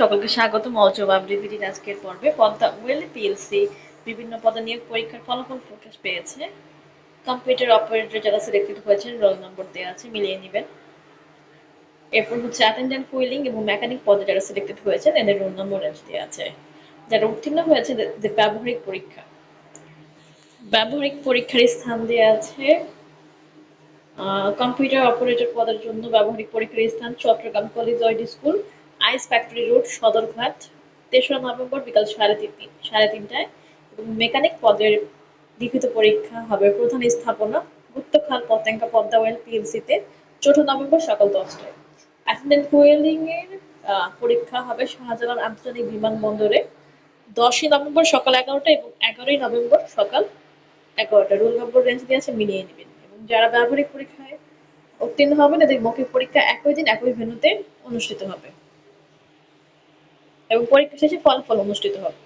সকলকে স্বাগতম অজব আবৃত্তির আজকের পর্বে। পদ্মা ওয়েল পিএলসি বিভিন্ন পদে নিয়োগ পরীক্ষার ফলাফল প্রকাশ পেয়েছে। কম্পিউটার অপারেটর যারা সিলেক্টেড হয়েছেন, রোল নম্বর দেওয়া আছে, মিলিয়ে নেবেন। এরপর হচ্ছে অ্যাটেন্ডেন্ট কুইলিং এবং মেকানিক পদে যারা সিলেক্টেড হয়েছেন, এদের রোল নম্বর দেওয়া আছে। যারা উত্তীর্ণ হয়েছে ব্যবহারিক পরীক্ষা। ব্যবহারিক পরীক্ষার স্থান দেওয়া আছে কম্পিউটার অপারেটর পদের জন্য ব্যবহারিক পরীক্ষার স্থান Chittagong college school. Ice factory road, Sadarghat, তেসরা নভেম্বর বিকাল সাড়ে তিন সাড়ে তিনটায়। এবং মেকানিক পদের লিখিত পরীক্ষা হবে প্রধান স্থাপনা গুপ্তখাল পতেঙ্গা পদ্মা ওয়েল পিএলসিতে চৌঠা নভেম্বর সকাল দশটায়। অ্যাটেন্ডেন্ট এর পরীক্ষা হবে শাহজালাল আন্তর্জাতিক বিমানবন্দরে দশই নভেম্বর সকাল এগারোটা এবং এগারোই নভেম্বর সকাল এগারোটা। রোল নম্বর রেঞ্জ দিয়ে আছে মিলিয়ে নেবেন। এবং যারা ব্যবহারিক পরীক্ষায় উত্তীর্ণ হবেন, এদের মৌখিক পরীক্ষা একই দিন একই ভেন্যুতে অনুষ্ঠিত হবে। এবং পরীক্ষা শেষে ফলাফল অনুষ্ঠিত হবে।